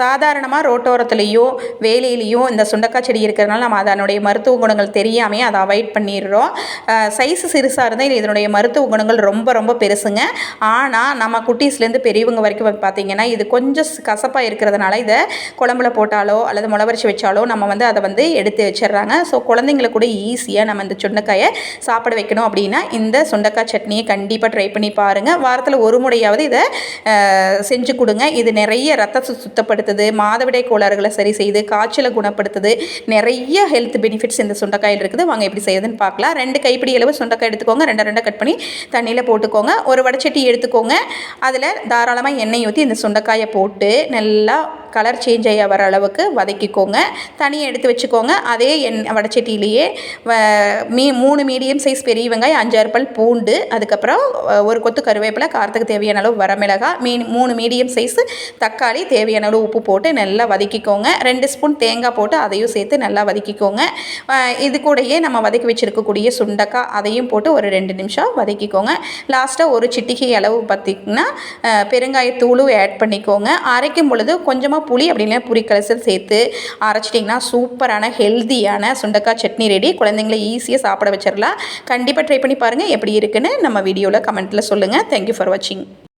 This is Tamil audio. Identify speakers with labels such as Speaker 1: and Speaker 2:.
Speaker 1: சாதாரணமாக ரோட்டோரத்துலேயோ வேலியிலையோ இந்த சுண்டக்காய் செடி இருக்கிறதுனால நம்ம அதனுடைய மருத்துவ குணங்கள் தெரியாமே அதை அவாய்ட் பண்ணிடுறோம். சைஸ் சிறுசாக இருந்தால் இதனுடைய மருத்துவ குணங்கள் ரொம்ப ரொம்ப பெருசுங்க. ஆனால் நம்ம குட்டீஸ்லேருந்து பெரியவங்க வரைக்கும் பார்த்தீங்கன்னா பார்த்திங்கன்னா இது கொஞ்சம் கசப்பாக இருக்கிறதுனால இதை குழம்புல போட்டாலோ அல்லது முளவரிச்சு வச்சாலோ நம்ம வந்து அதை வந்து எடுத்து வச்சிடுறாங்க. ஸோ குழந்தைங்களை கூட ஈஸியாக நம்ம இந்த சுண்டைக்காயை சாப்பிட வைக்கணும் அப்படின்னா இந்த சுண்டைக்காய் சட்னியை கண்டிப்பாக ட்ரை பண்ணி பாருங்கள் வாரத்தில் ஒரு முறையாவது இதை செஞ்சு கொடுங்க. இது நிறைய ரத்தத்தை குணப்படுத்துது மாதவிடை கோளாறுகளை சரி செய்து காய்ச்சலை குணப்படுத்துது நிறைய ஹெல்த் பெனிஃபிட்ஸ் இந்த சுண்டைக்காயில் இருக்குது. வாங்க எப்படி செய்யுதுன்னு பார்க்கலாம். ரெண்டு கைப்பிடி அளவு சுண்டைக்காய் எடுத்துக்கோங்க. ரெண்டு ரெண்டு கட் பண்ணி தண்ணியில் போட்டுக்கோங்க. ஒரு வடச்சட்டி எடுத்துக்கோங்க. அதில் தாராளமாக எண்ணெய் ஊற்றி இந்த சுண்டைக்காயை போட்டு நல்லா கலர் சேஞ்ச் ஆகி வர அளவுக்கு வதக்கிக்கோங்க. தனியாக எடுத்து வச்சுக்கோங்க. அதே எண் வடச்சட்டியிலேயே வ- மீ மூணு மீடியம் சைஸ் பெரிய வெங்காயம் அஞ்சாறு பல் பூண்டு அதுக்கப்புறம் ஒரு கொத்து கருவேப்பிலை காரத்துக்கு தேவையான அளவு வரமிளகா மீ மூணு மீடியம் சைஸ் தக்காளி தேவையான அளவு உப்பு போட்டு நல்லா வதக்கிக்கோங்க. ரெண்டு ஸ்பூன் தேங்காய் போட்டு அதையும் சேர்த்து நல்லா வதக்கிக்கோங்க. இது கூடயே நம்ம வதக்கி வச்சுருக்கக்கூடிய சுண்டக்காய் அதையும் போட்டு ஒரு ரெண்டு நிமிஷம் வதக்கிக்கோங்க. லாஸ்ட்டாக ஒரு சிட்டிகை அளவு பார்த்திங்கன்னா பெருங்காயத்தூளும் ஆட் பண்ணிக்கோங்க. அரைக்கும் பொழுது கொஞ்சமாக புளி அப்படின்னா புளி கலசல் சேர்த்து அரைச்சிட்டிங்கன்னா சூப்பரான ஹெல்த்தியான சுண்டக்காய் சட்னி ரெடி குழந்தைங்களை ஈஸியாக சாப்பிட வச்சிடலாம் கண்டிப்பாக ட்ரை பண்ணி பாருங்கள் எப்படி இருக்குன்னு நம்ம வீடியோவில் கமெண்ட்டில் சொல்லுங்கள் தேங்க்யூ ஃபார் வாட்சிங்